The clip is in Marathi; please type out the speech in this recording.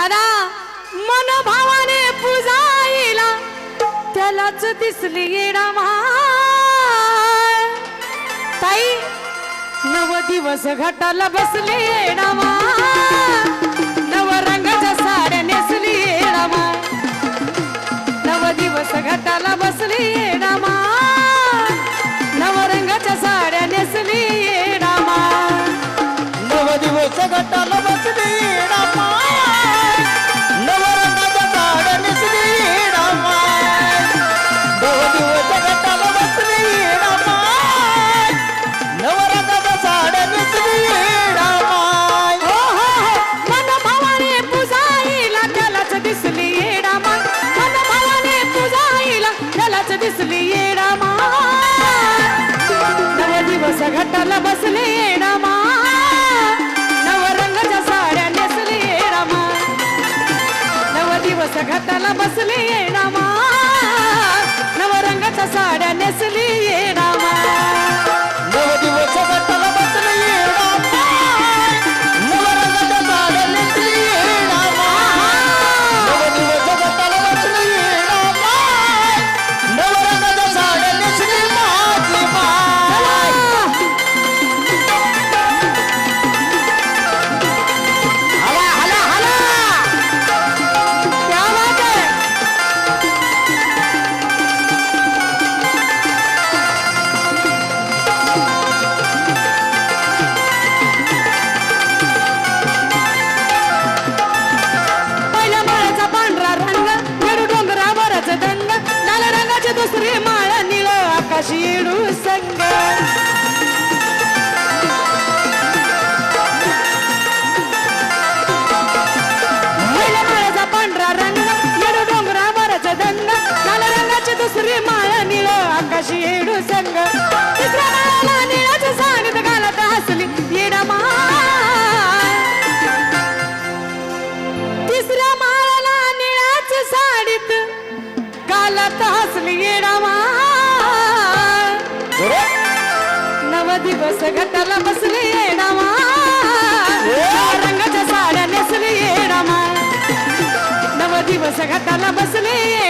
दादा मन भावाने पूजाईला त्यालाच दिसली येडा ताई नव दिवस घटाला बसले येडा नव रंगाच्या साड्या नेसली येडा नव दिवस घटाला बसली येडा नव रंगाच्या साड्या नेसली येडा नव दिवस घटाला बसले येणामा. नवरंगाच्या साड्या नेसली. शिडू संग. पांढरा दुसरी माळ निळ आकाशी येडू संग. माळाला साडीत घालत हसली येडा माळाला निळाच्या साडीत घालत हसली येडा माळ. घटाला बसले येणामा रंगाच्या साड्या नेसले येणामा नव दिवस घटाला बसले